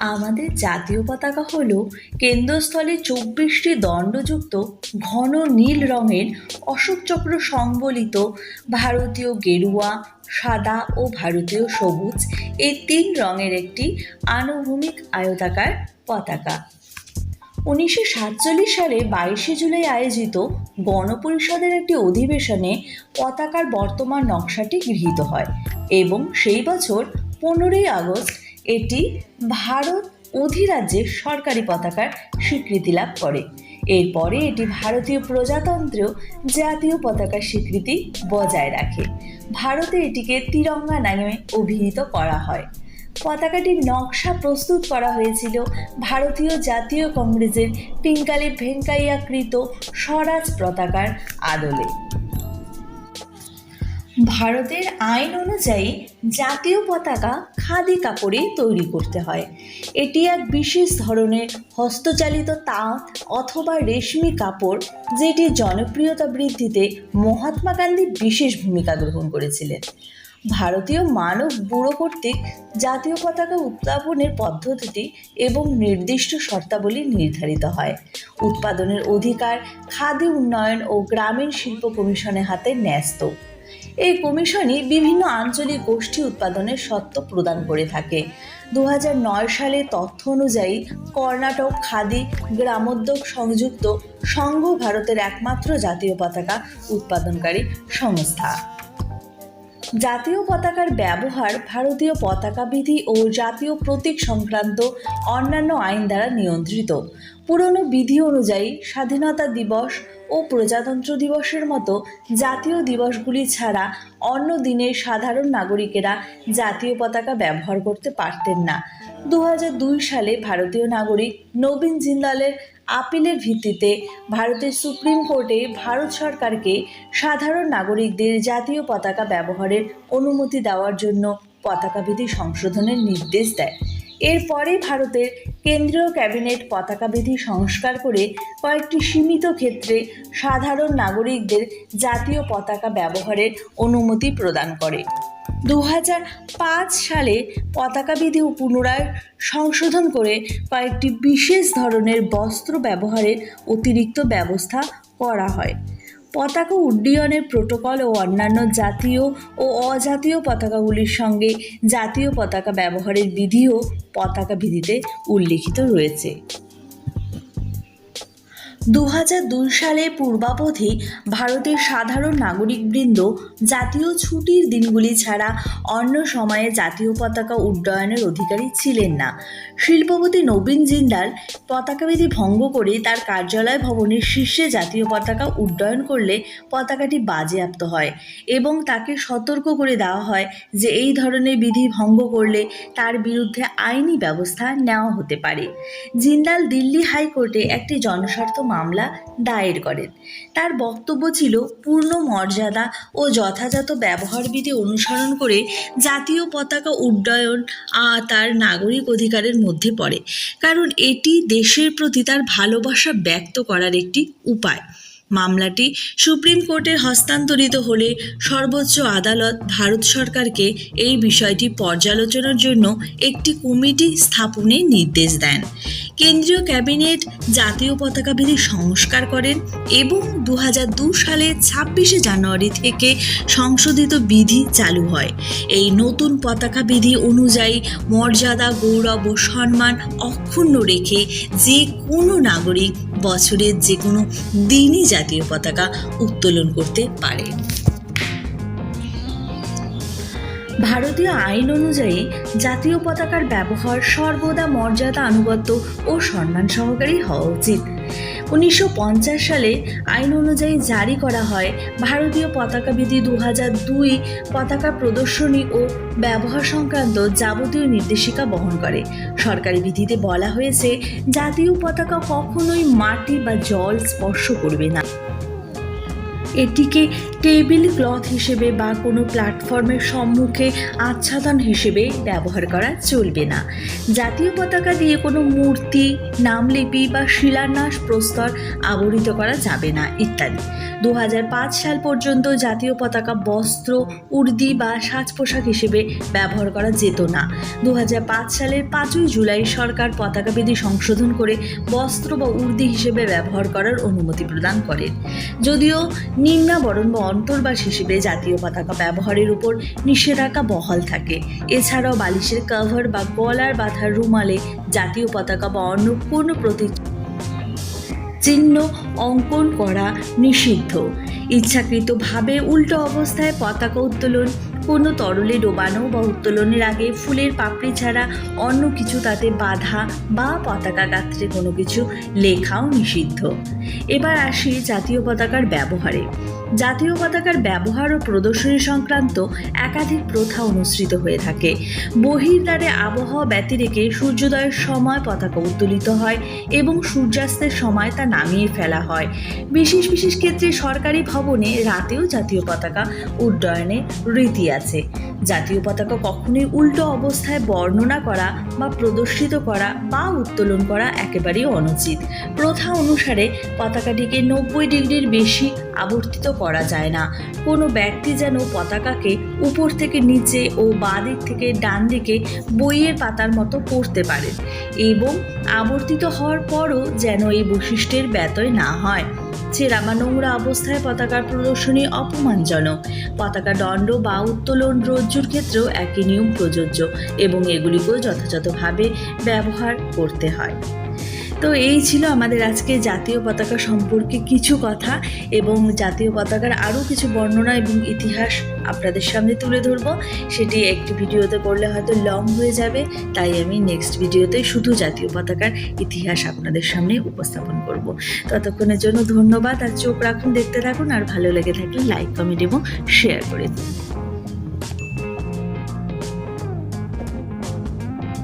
আমাদের জাতীয় পতাকা হল কেন্দ্রস্থলে চব্বিশটি দণ্ডযুক্ত ঘন নীল রঙের অশোক চক্র সংবলিত ভারতীয় গেরুয়া, সাদা ও ভারতীয় সবুজ এই তিন রঙের একটি আনুভূমিক আয়তাকার পতাকা। উনিশশো সাতচল্লিশ সালে বাইশে জুলাই আয়োজিত গণপরিষদের একটি অধিবেশনে পতাকার বর্তমান নকশাটি গৃহীত হয় এবং সেই বছর পনেরোই আগস্ট এটি ভারত অধিরাজ্যের সরকারি পতাকার স্বীকৃতি লাভ করে। এরপরে এটি ভারতীয় প্রজাতন্ত্রেও জাতীয় পতাকার স্বীকৃতি বজায় রাখে। ভারতে এটিকে তিরঙ্গা নামে অভিহিত করা হয়। পতাকাটির নকশা প্রস্তুত করা হয়েছিল ভারতীয় জাতীয় কংগ্রেসের পিঙ্কালি ভেঙ্কাইয়াকৃত স্বরাজ পতাকার আদলে। ভারতের আইন অনুযায়ী জাতীয় পতাকা খাদি কাপড়ে তৈরি করতে হয়। এটি এক বিশেষ ধরনের হস্তচালিত তাঁত অথবা রেশমি কাপড়, যেটি জনপ্রিয়তা বৃদ্ধিতে মহাত্মা গান্ধী বিশেষ ভূমিকা গ্রহণ করেছিলেন। ভারতীয় মানব ব্যুরো কর্তৃক জাতীয় পতাকা উত্থাপনের পদ্ধতিটি এবং নির্দিষ্ট শর্তাবলী নির্ধারিত হয়। উৎপাদনের অধিকার, খাদি উন্নয়ন ও গ্রামীণ শিল্প কমিশনের হাতে ন্যস্ত। এই কমিশনই বিভিন্ন আঞ্চলিক গোষ্ঠী উৎপাদনের সত্ত্ব প্রদান করে থাকে। দুহাজার নয় সালে তথ্য অনুযায়ী কর্ণাটক খাদি, গ্রামোদ্যোগ সংযুক্ত সংঘ ভারতের একমাত্র জাতীয় পতাকা উৎপাদনকারী সংস্থা। জাতীয় পতাকার ব্যবহার ভারতীয় পতাকা বিধি ও জাতীয় প্রতীক সংক্রান্ত অন্যান্য আইন দ্বারা নিয়ন্ত্রিত। পুরনো বিধি অনুযায়ী স্বাধীনতা দিবস ও প্রজাতন্ত্র দিবসের মতো জাতীয় দিবসগুলি ছাড়া অন্য দিনে সাধারণ নাগরিকেরা জাতীয় পতাকা ব্যবহার করতে পারতেন না। দু হাজার দুই সালে ভারতীয় নাগরিক নবীন জিন্দালের আপিলের ভিত্তিতে ভারতের সুপ্রিম কোর্টে ভারত সরকারকে সাধারণ নাগরিকদের জাতীয় পতাকা ব্যবহারের অনুমতি দেওয়ার জন্য পতাকা বিধি সংশোধনের নির্দেশ দেয়। এরপরে ভারতের কেন্দ্রীয় ক্যাবিনেট পতাকা বিধি সংস্কার করে কয়েকটি সীমিত ক্ষেত্রে সাধারণ নাগরিকদের জাতীয় পতাকা ব্যবহারের অনুমতি প্রদান করে। দু সালে পতাকা বিধি পুনরায় সংশোধন করে কয়েকটি বিশেষ ধরনের বস্ত্র ব্যবহারের অতিরিক্ত ব্যবস্থা করা হয়। পতাকা উড্ডয়নের প্রোটোকল ও অন্যান্য জাতীয় ও অজাতীয় পতাকাগুলির সঙ্গে জাতীয় পতাকা ব্যবহারের বিধিও পতাকা বিধিতে উল্লিখিত রয়েছে। দু দুই সালে পূর্বাবধি ভারতের সাধারণ নাগরিকবৃন্দ জাতীয় ছুটির দিনগুলি ছাড়া অন্য সময়ে জাতীয় পতাকা উড্ডয়নের অধিকারী ছিলেন না। শিল্পপতি নবীন জিন্দাল পতাকাবিধি ভঙ্গ করে তার কার্যালয় ভবনের শীর্ষে জাতীয় পতাকা উড্ডয়ন করলে পতাকাটি বাজেয়াপ্ত হয় এবং তাকে সতর্ক করে দেওয়া হয় যে এই ধরনের বিধি ভঙ্গ করলে তার বিরুদ্ধে আইনি ব্যবস্থা নেওয়া হতে পারে। জিন্দাল দিল্লি হাইকোর্টে একটি জনস্বার্থ মামলা দায়ের করেন। তার বক্তব্য ছিল পূর্ণ মর্যাদা ও যথাযথ ব্যবহারবিধি অনুসরণ করে জাতীয় পতাকা উড্ডয়ন তার নাগরিক অধিকারের মধ্যে পড়ে। কারণ এটি দেশের প্রতি তার ভালোবাসা ব্যক্ত করার একটি উপায়। মামলাটি সুপ্রিম কোর্টের হস্তান্তরিত হলে সর্বোচ্চ আদালত ভারত সরকারকে এই বিষয়টি পর্যালোচনার জন্য একটি কমিটি স্থাপনের নির্দেশ দেন। কেন্দ্রীয় ক্যাবিনেট জাতীয় পতাকা বিধি সংস্কার করেন এবং দু সালে ছাব্বিশে জানুয়ারি থেকে সংশোধিত বিধি চালু হয়। এই নতুন পতাকা বিধি অনুযায়ী মর্যাদা, গৌরব ও সম্মান অক্ষুণ্ণ রেখে যে কোনো নাগরিক বছরের যে কোনো দিনই জাতীয় পতাকা উত্তোলন করতে পারে। ভারতীয় আইন অনুযায়ী জাতীয় পতাকার ব্যবহার সর্বদা মর্যাদা আনুগত্য ও সম্মান সহকারী হওয়া উচিত। উনিশশো পঞ্চাশ সালে আইন অনুযায়ী জারি করা হয় ভারতীয় পতাকা বিধি দু দুই পতাকা প্রদর্শনী ও ব্যবহার সংক্রান্ত যাবতীয় নির্দেশিকা বহন করে। সরকারি বিধিতে বলা হয়েছে, জাতীয় পতাকা কখনোই মাটি বা জল স্পর্শ করবে না। এটিকে টেবিল ক্লথ হিসেবে বা কোনো প্ল্যাটফর্মের সম্মুখে আচ্ছাদন হিসেবে ব্যবহার করা চলবে না। জাতীয় পতাকা দিয়ে কোনো মূর্তি, নামলিপি বা শিলান্যাস প্রস্তর আবরিত করা যাবে না, ইত্যাদি। দু হাজার পাঁচ সাল পর্যন্ত জাতীয় পতাকা বস্ত্র, উর্দি বা সাজ পোশাক হিসেবে ব্যবহার করা যেত না। দু হাজার পাঁচ সালের পাঁচই জুলাই সরকার পতাকা বিধি সংশোধন করে বস্ত্র বা উর্দি হিসেবে ব্যবহার করার অনুমতি প্রদান করেন। যদিও নিম্নাবরণ বা অন্তর্বাস হিসেবে জাতীয় পতাকা ব্যবহারের উপর নিষেধাজ্ঞা বহাল থাকে। এছাড়াও বালিশের কভার বা গলার বাঁধার রুমালে জাতীয় পতাকা বা অন্য কোনো প্রতি চিহ্ন অঙ্কন করা নিষিদ্ধ। ইচ্ছাকৃতভাবে উল্টো অবস্থায় পতাকা উত্তোলন কোনো তরলে ডোবানো বা উত্তোলনের আগে ফুলের পাপড়ি ছাড়া অন্য কিছু তাতে বাধা বা পতাকা গাত্রে কোনো কিছু লেখাও নিষিদ্ধ। এবার আসি জাতীয় পতাকার ব্যবহারে। জাতীয় পতাকার ব্যবহার ও প্রদর্শনী সংক্রান্ত একাধিক প্রথা অনুসৃত হয়ে থাকে। বহির্দ্বারে আবহাওয়া ব্যতিরেকে সূর্যোদয়ের সময় পতাকা উত্তোলিত হয় এবং সূর্যাস্তের সময় তা নামিয়ে ফেলা হয়। বিশেষ বিশেষ ক্ষেত্রে সরকারি ভবনে রাতেও জাতীয় পতাকা উড্ডয়নে রীতি আছে। জাতীয় পতাকা কখনোই উল্টো অবস্থায় বর্ণনা করা বা প্রদর্শিত করা বা উত্তোলন করা একেবারেই অনুচিত। প্রথা অনুসারে পতাকাটিকে নব্বই ডিগ্রির বেশি আবর্তিত করা যায় না। কোনো ব্যক্তি যেন পতাকাকে উপর থেকে নিচে ও বাঁ দিক থেকে ডান দিকে বইয়ের পাতার মতো পড়তে পারেন এবং আবর্তিত হওয়ার পরও যেন এই বৈশিষ্ট্যের ব্যতয় না হয়। ছেঁড়া বা নোংরা অবস্থায় পতাকার প্রদর্শনী অপমানজনক। পতাকা দণ্ড বা উত্তোলন রজ্জুর ক্ষেত্রেও একই নিয়ম প্রযোজ্য এবং এগুলিকেও যথাযথভাবে ব্যবহার করতে হয়। তো এই ছিল আমাদের আজকে জাতীয় পতাকা সম্পর্কে কিছু কথা এবং জাতীয় পতাকার আরও কিছু বর্ণনা এবং ইতিহাস আপনাদের সামনে তুলে ধরবো। সেটি একটি ভিডিওতে করলে হয়তো লং হয়ে যাবে, তাই আমি নেক্সট ভিডিওতে শুধু জাতীয় পতাকার ইতিহাস আপনাদের সামনে উপস্থাপন করব। ততক্ষণের জন্য ধন্যবাদ আর চোখ রাখুন, দেখতে থাকুন আর ভালো লেগে থাকলে লাইক কমেন্ট এবং শেয়ার করে দিন।